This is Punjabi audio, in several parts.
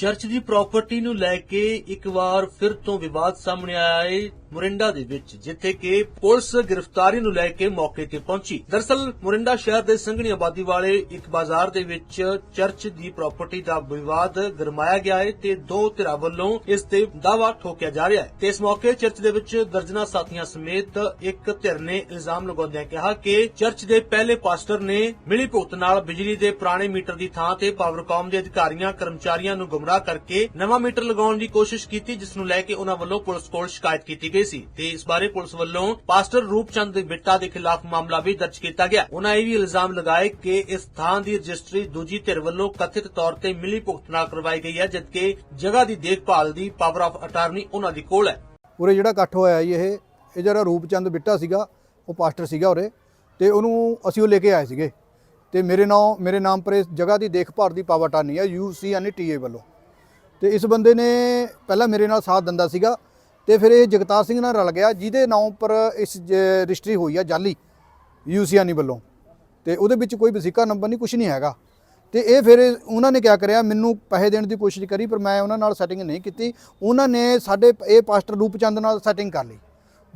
ਚਰਚ ਦੀ ਪ੍ਰਾਪਰਟੀ ਨੂੰ ਲੈ ਕੇ ਇੱਕ ਵਾਰ ਫਿਰ ਤੋਂ ਵਿਵਾਦ ਸਾਹਮਣੇ ਆਇਆ ਹੈ ਮੁਰਿੰਡਾ ਦੇ ਵਿੱਚ, ਜਿੱਥੇ ਕਿ ਪੁਲਿਸ ਗ੍ਰਿਫਤਾਰੀ ਨੂੰ ਲੈ ਕੇ ਮੌਕੇ ਤੇ ਪਹੁੰਚੀ। ਦਰਸਲ, ਮੁਰਿੰਡਾ ਸ਼ਹਿਰ ਦੇ ਸੰਘਣੀ ਆਬਾਦੀ ਵਾਲੇ ਇੱਕ ਬਾਜ਼ਾਰ ਦੇ ਵਿੱਚ ਚਰਚ ਦੀ ਪ੍ਰਾਪਰਟੀ ਦਾ ਵਿਵਾਦ ਗਰਮਾਇਆ ਗਿਆ ਹੈ ਤੇ ਦੋ ਧਿਰਾਂ ਵੱਲੋਂ ਇਸ ਤੇ ਦਾਵਾ ਠੋਕਿਆ ਜਾ ਰਿਹਾ ਹੈ ਤੇ ਇਸ ਮੌਕੇ ਚਰਚ ਦੇ ਵਿੱਚ ਦਰਜਨਾ ਸਾਥੀਆਂ ਸਮੇਤ ਇੱਕ ਧਿਰ ਨੇ ਇਲਜ਼ਾਮ ਲਗਾਉਂਦਿਆਂ ਕਿਹਾ ਕਿ ਚਰਚ ਦੇ ਪਹਿਲੇ ਪਾਸਟਰ ਨੇ ਮਿਲੀ ਭੁਗਤ ਨਾਲ ਬਿਜਲੀ ਦੇ ਪੁਰਾਣੇ ਮੀਟਰ ਦੀ ਥਾਂ ਤੇ ਪਾਵਰਕਾਮ ਦੇ ਅਧਿਕਾਰੀਆਂ, ਕਰਮਚਾਰੀਆਂ ਨੂੰ ਗੁੰਮਰਾਹ ਕਰਕੇ ਨਵਾਂ ਮੀਟਰ ਲਗਾਉਣ ਦੀ ਕੋਸ਼ਿਸ਼ ਕੀਤੀ, ਜਿਸ ਨੂੰ ਲੈ ਕੇ ਉਹਨਾਂ ਵੱਲੋਂ ਪੁਲਿਸ ਕੋਲ ਸ਼ਿਕਾਇਤ ਕੀਤੀ ਗਈ ਸੀ। ਤੇ ਇਸ ਬਾਰੇ ਪੁਲਿਸ ਵੱਲੋਂ ਪਾਸਟਰ ਰੂਪਚੰਦ ਬਿੱਟਾ ਦੇ ਖਿਲਾਫ ਮਾਮਲਾ ਵੀ ਦਰਜ ਕੀਤਾ ਗਿਆ। ਉਹਨਾਂ ਇਹ ਵੀ ਇਲਜ਼ਾਮ ਲਗਾਏ ਕਿ ਇਸ ਥਾਂ ਦੀ ਰਜਿਸਟਰੀ ਦੂਜੀ ਧਿਰ ਵੱਲੋਂ ਕਥਿਤ ਤੌਰ ਤੇ ਮਿਲੀ ਭੁਗਤ ਨਾਲ ਕਰਵਾਈ ਗਈ ਹੈ, ਜਦਕਿ ਜਗ੍ਹਾ ਦੀ ਦੇਖਭਾਲ ਦੀ ਪਾਵਰ ਆਫ ਅਟਾਰਨੀ ਉਹਨਾਂ ਦੀ ਕੋਲ ਹੈ। ਉਰੇ ਜਿਹੜਾ ਇਕੱਠ ਹੋਇਆ ਜੀ ਇਹ ਇਹ ਜਿਹੜਾ ਰੂਪਚੰਦ ਬਿੱਟਾ ਸੀਗਾ, ਉਹ ਪਾਸਟਰ ਸੀਗਾ ਉਰੇ, ਤੇ ਉਹਨੂੰ ਅਸੀਂ ਉਹ ਲੈ ਕੇ ਆਏ ਸੀਗੇ। ਤੇ ਮੇਰੇ ਨਾਮ ਮੇਰੇ ਨਾਮ ਪਰ ਇਸ ਜਗ੍ਹਾ ਦੀ ਦੇਖਭਾਲ ਦੀ ਪਾਵਰ ਟਾਨੀ ਹੈ ਯੂਸੀ ਵੱਲੋਂ। ਤੇ ਇਸ ਬੰਦੇ ਨੇ ਪਹਿਲਾਂ ਮੇਰੇ ਨਾਲ ਸਾਥ ਦਿੰਦਾ ਸੀਗਾ ਤੇ ਫਿਰ ਇਹ ਜਗਤਾਰ ਸਿੰਘ ਨਾਲ ਰਲ ਗਿਆ, ਜਿਹਦੇ ਨਾਂ ਉੱਪਰ ਇਸ ਜ- ਰਜਿਸਟਰੀ ਹੋਈ ਆ ਜਾਲੀ, ਯੂਸੀਆਨੀ ਵੱਲੋਂ। ਤੇ ਉਹਦੇ ਵਿੱਚ ਕੋਈ ਵਸੀਕਾ ਨੰਬਰ ਨਹੀਂ ਕੁਝ ਨਹੀਂ ਹੈਗਾ। ਤੇ ਇਹ ਫਿਰ ਉਹਨਾਂ ਨੇ ਕਿਆ ਕਰਿਆ, ਮੈਨੂੰ ਪੈਸੇ ਦੇਣ ਦੀ ਕੋਸ਼ਿਸ਼ ਕਰੀ, ਪਰ ਮੈਂ ਉਹਨਾਂ ਨਾਲ ਸੈਟਿੰਗ ਨਹੀਂ ਕੀਤੀ। ਉਹਨਾਂ ਨੇ ਸਾਡੇ ਇਹ ਪਾਸਟਰ ਰੂਪਚੰਦ ਨਾਲ ਸੈਟਿੰਗ ਕਰ ਲਈ।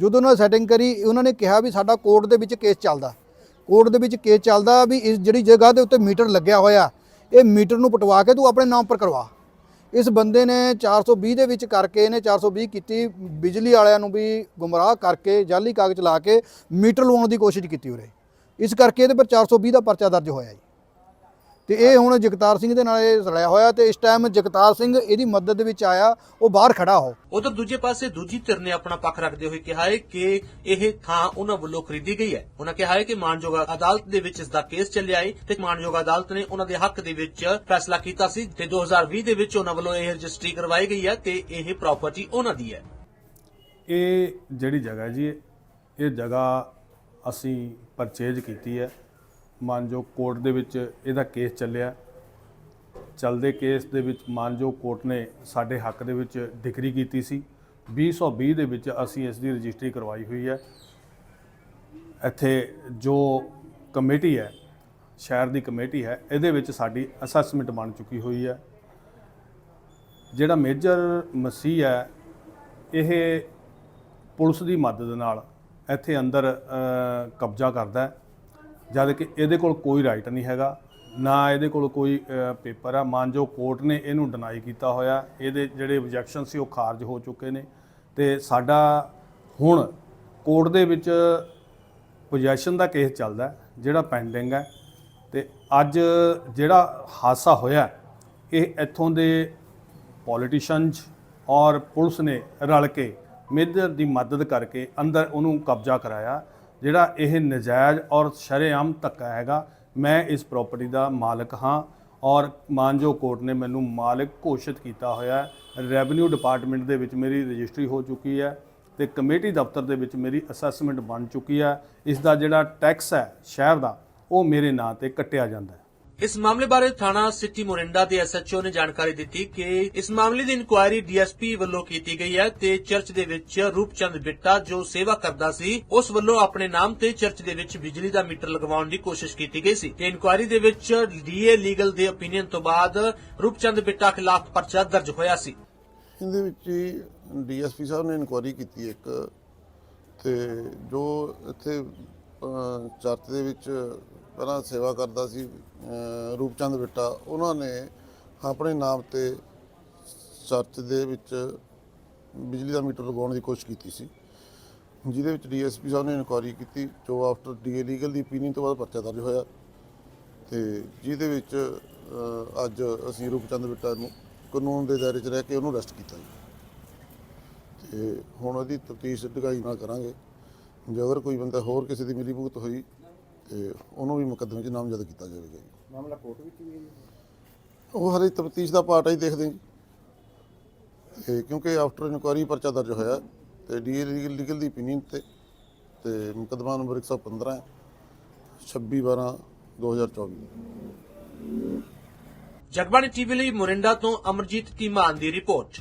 ਜਦੋਂ ਉਹਨਾਂ ਸੈਟਿੰਗ ਕਰੀ, ਉਹਨਾਂ ਨੇ ਕਿਹਾ ਵੀ ਸਾਡਾ ਕੋਰਟ ਦੇ ਵਿੱਚ ਕੇਸ ਚੱਲਦਾ। ਕੋਰਟ ਦੇ ਵਿੱਚ ਕੇਸ ਚੱਲਦਾ ਵੀ ਇਸ ਜਿਹੜੀ ਜਗ੍ਹਾ ਦੇ ਉੱਤੇ ਮੀਟਰ ਲੱਗਿਆ ਹੋਇਆ, ਇਹ ਮੀਟਰ ਨੂੰ ਪਟਵਾ ਕੇ ਤੂੰ ਆਪਣੇ ਨਾਮ ਪਰ ਕਰਵਾ। ਇਸ ਬੰਦੇ ਨੇ 420 ਦੇ ਵਿੱਚ ਕਰਕੇ ਇਹਨੇ 420 ਕੀਤੀ, ਬਿਜਲੀ ਵਾਲਿਆਂ ਨੂੰ ਵੀ ਗੁੰਮਰਾਹ ਕਰਕੇ ਜਾਲੀ ਕਾਗਜ਼ ਲਾ ਕੇ ਮੀਟਰ ਲਵਾਉਣ ਦੀ ਕੋਸ਼ਿਸ਼ ਕੀਤੀ ਉਰੇ। ਇਸ ਕਰਕੇ ਇਹਦੇ ਪਰ 420 ਦਾ ਪਰਚਾ ਦਰਜ ਹੋਇਆ ਜੀ। ਤੇ ਇਹ ਹੁਣ ਜਗਤਾਰ ਸਿੰਘ ਦੇ ਨਾਲ ਇਹ ਰਲਿਆ ਹੋਇਆ ਤੇ ਇਸ ਟਾਈਮ ਜਗਤਾਰ ਸਿੰਘ ਇਹਦੀ ਮਦਦ ਵਿੱਚ ਆਇਆ ਉਹ ਬਾਹਰ ਖੜਾ ਹੋ। ਉਧਰ ਦੂਜੇ ਪਾਸੇ ਦੂਜੀ ਧਿਰ ਨੇ ਆਪਣਾ ਪੱਖ ਰੱਖਦੇ ਹੋਏ ਕਿਹਾ ਹੈ ਕਿ ਇਹ ਥਾਂ ਉਹਨਾਂ ਵੱਲੋਂ ਖਰੀਦੀ ਗਈ ਹੈ। ਉਹਨਾਂ ਕਿਹਾ ਹੈ ਕਿ ਮਾਨਯੋਗ ਅਦਾਲਤ ਦੇ ਵਿੱਚ ਇਸ ਦਾ ਕੇਸ ਚੱਲਿਆ ਹੈ ਤੇ ਮਾਨਯੋਗ ਅਦਾਲਤ ਨੇ ਉਹਨਾਂ ਦੇ ਹੱਕ ਦੇ ਵਿੱਚ ਫੈਸਲਾ ਕੀਤਾ ਸੀ ਤੇ 2020 ਦੇ ਵਿੱਚ ਉਹਨਾਂ ਵੱਲੋਂ ਇਹ ਰਜਿਸਟਰੀ ਕਰਵਾਈ ਗਈ ਹੈ ਤੇ ਇਹ ਪ੍ਰਾਪਰਟੀ ਉਹਨਾਂ ਦੀ ਹੈ। ਇਹ ਜਿਹੜੀ ਜਗ੍ਹਾ ਜੀ ਇਹ ਜਗ੍ਹਾ ਅਸੀਂ ਪਰਚੇਜ ਕੀਤੀ ਹੈ। ਮਾਨਯੋਗ ਕੋਰਟ ਦੇ ਵਿੱਚ ਇਹਦਾ ਕੇਸ ਚੱਲਿਆ। ਚੱਲਦੇ ਕੇਸ ਦੇ ਵਿੱਚ ਮਾਨਯੋਗ ਕੋਰਟ ਨੇ ਸਾਡੇ ਹੱਕ ਦੇ ਵਿੱਚ ਡਿਗਰੀ ਕੀਤੀ ਸੀ। 2020 ਦੇ ਵਿੱਚ ਅਸੀਂ ਇਸ ਦੀ ਰਜਿਸਟਰੀ ਕਰਵਾਈ ਹੋਈ ਹੈ। ਇੱਥੇ ਜੋ ਕਮੇਟੀ ਹੈ, ਸ਼ਹਿਰ ਦੀ ਕਮੇਟੀ ਹੈ, ਇਹਦੇ ਵਿੱਚ ਸਾਡੀ ਅਸੈਸਮੈਂਟ ਬਣ ਚੁੱਕੀ ਹੋਈ ਹੈ। ਜਿਹੜਾ ਮੇਜਰ ਮਸੀਹ ਹੈ, ਇਹ ਪੁਲਿਸ ਦੀ ਮਦਦ ਨਾਲ ਇੱਥੇ ਅੰਦਰ ਕਬਜ਼ਾ ਕਰਦਾ ਹੈ। ਜਦ ਕਿ ਇਹਦੇ ਕੋਲ ਕੋਈ ਰਾਈਟ ਨਹੀਂ ਹੈਗਾ, ਨਾ ਇਹਦੇ ਕੋਲ ਕੋਈ ਪੇਪਰ ਆ। ਮਾਨਜੋ ਕੋਰਟ ਨੇ ਇਹਨੂੰ ਡਿਨਾਈ ਕੀਤਾ ਹੋਇਆ, ਇਹਦੇ ਜਿਹੜੇ ਆਬਜੈਕਸ਼ਨ ਸੀ ਉਹ ਖਾਰਜ ਹੋ ਚੁੱਕੇ ਨੇ। ਤੇ ਸਾਡਾ ਹੁਣ ਕੋਰਟ ਦੇ ਵਿੱਚ ਪੋਜੈਸ਼ਨ ਦਾ ਕੇਸ ਚੱਲਦਾ ਜਿਹੜਾ ਪੈਂਡਿੰਗ ਹੈ। ਤੇ ਅੱਜ ਜਿਹੜਾ ਹਾਦਸਾ ਹੋਇਆ, ਇਹ ਇੱਥੋਂ ਦੇ ਪੋਲੀਟੀਸ਼ੀਅਨਸ ਔਰ ਪੁਲਿਸ ਨੇ ਰਲ ਕੇ ਮੇਜਰ ਦੀ ਮਦਦ ਕਰਕੇ ਅੰਦਰ ਉਹਨੂੰ ਕਬਜ਼ਾ ਕਰਾਇਆ। ਜਿਹੜਾ ਇਹ ਨਜਾਇਜ਼ ਔਰ ਸ਼ਰੇਆਮ ਧੱਕਾ ਹੈਗਾ, ਮੈਂ ਇਸ ਪ੍ਰਾਪਰਟੀ ਦਾ ਮਾਲਕ ਹਾਂ ਔਰ ਮਾਨਜੋ ਕੋਰਟ ਨੇ ਮੈਨੂੰ ਮਾਲਕ ਘੋਸ਼ਿਤ ਕੀਤਾ ਹੋਇਆ ਹੈ। ਰੈਵਨਿਊ ਡਿਪਾਰਟਮੈਂਟ ਦੇ ਵਿੱਚ ਮੇਰੀ ਰਜਿਸਟਰੀ ਹੋ ਚੁੱਕੀ ਹੈ ਤੇ ਕਮੇਟੀ ਦਫ਼ਤਰ ਦੇ ਵਿੱਚ ਮੇਰੀ ਅਸੈਸਮੈਂਟ ਬਣ ਚੁੱਕੀ ਹੈ। ਇਸ ਦਾ ਜਿਹੜਾ ਟੈਕਸ ਹੈ ਸ਼ਹਿਰ ਦਾ, ਉਹ ਮੇਰੇ ਨਾਂ ਤੇ ਕੱਟਿਆ ਜਾਂਦਾ ਹੈ। ਇਸ ਮਾਮਲੇ ਬਾਰੇ ਥਾਣਾ ਸਿਟੀ ਮੋਰਿੰਡਾ ਦੇ ਐਸਐਚਓ ਨੇ ਜਾਣਕਾਰੀ ਦਿੱਤੀ ਕਿ ਇਸ ਮਾਮਲੇ ਦੀ ਇਨਕੁਆਇਰੀ ਡੀਐਸਪੀ ਵੱਲੋਂ ਕੀਤੀ ਗਈ ਹੈ ਤੇ ਚਰਚ ਦੇ ਵਿੱਚ ਰੂਪਚੰਦ ਬਿੱਟਾ ਜੋ ਸੇਵਾ ਕਰਦਾ ਸੀ, ਉਸ ਵੱਲੋਂ ਆਪਣੇ ਨਾਮ ਤੇ ਚਰਚ ਦੇ ਵਿੱਚ ਬਿਜਲੀ ਦਾ ਮੀਟਰ ਲਗਵਾਉਣ ਦੀ ਕੋਸ਼ਿਸ਼ ਕੀਤੀ ਗਈ ਸੀ। ਤੇ ਇਨਕੁਆਇਰੀ ਦੇ ਵਿੱਚ ਡੀਏ ਲੀਗਲ ਦੇ ਓਪੀਨੀਅਨ ਤੋਂ ਬਾਅਦ ਰੂਪਚੰਦ ਬਿੱਟਾ ਖਿਲਾਫ ਪਰਚਾ ਦਰਜ ਹੋਇਆ ਸੀ। ਇਹਦੇ ਵਿੱਚ ਹੀ ਡੀਐਸਪੀ ਸਾਹਿਬ ਨੇ ਇਨਕੁਆਇਰੀ ਕੀਤੀ ਇੱਕ ਤੇ ਜੋ ਇੱਥੇ ਚਰਚ ਦੇ ਵਿੱਚ ਪਹਿਲਾਂ ਸੇਵਾ ਕਰਦਾ ਸੀ ਰੂਪਚੰਦ ਬਿੱਟਾ। ਉਹਨਾਂ ਨੇ ਆਪਣੇ ਨਾਮ ਤੇ ਚਰਚ ਦੇ ਵਿੱਚ ਬਿਜਲੀ ਦਾ ਮੀਟਰ ਲਗਾਉਣ ਦੀ ਕੋਸ਼ਿਸ਼ ਕੀਤੀ ਸੀ। ਜਿਹਦੇ ਵਿੱਚ ਡੀਐਸਪੀ ਸਾਹਿਬ ਨੇ ਇਨਕੁਆਇਰੀ ਕੀਤੀ, ਜੋ ਆਫਟਰ ਡੀਏ ਲੀਗਲ ਦੀ opinion ਤੋਂ ਬਾਅਦ ਪਰਚਾ ਦਰਜ ਹੋਇਆ। ਤੇ ਜਿਹਦੇ ਵਿੱਚ ਅੱਜ ਅਸੀਂ ਰੂਪਚੰਦ ਬਿੱਟਾ ਨੂੰ ਕਾਨੂੰਨ ਦੇ ਦਾਇਰੇ 'ਚ ਰਹਿ ਕੇ ਉਹਨੂੰ ਅਰੈਸਟ ਕੀਤਾ ਜੀ। ਤੇ ਹੁਣ ਉਹਦੀ ਤਫਤੀਸ਼ ਡੂੰਘਾਈ ਨਾਲ ਕਰਾਂਗੇ। ਜੇ ਅਗਰ ਕੋਈ ਬੰਦਾ ਹੋਰ ਕਿਸੇ ਦੀ ਮਿਲੀਭੁਗਤ ਹੋਈ ਤੇ ਉਹਨੂੰ ਵੀ ਮੁਕੱਦਮੇ 'ਚ ਨਾਮਜ਼ਦ ਕੀਤਾ ਜਾਵੇਗਾ ਜੀ। ਮਾਮਲਾ ਕੋਰਟ ਵਿੱਚ ਵੀ ਉਹ ਹਰੇ ਤਫਤੀਸ਼ ਦਾ ਪਾਰਟ ਹੀ ਦੇਖਦੇ ਜੀ। ਤੇ ਕਿਉਂਕਿ ਆਫਟਰ ਇਨਕੁਆਇਰੀ ਪਰਚਾ ਦਰਜ ਹੋਇਆ ਤੇ ਡੀ ਲੀਗਲ ਦੀ opinion ਤੇ ਤੇ ਮੁਕੱਦਮਾ ਨੰਬਰ 115 26 12 2024 ਜਗਬਾਣੀ ਟੀਵੀ ਲਈ ਮੋਰਿੰਡਾ ਤੋਂ ਅਮਰਜੀਤ ਧੀਮਾਨ ਦੀ ਰਿਪੋਰਟ।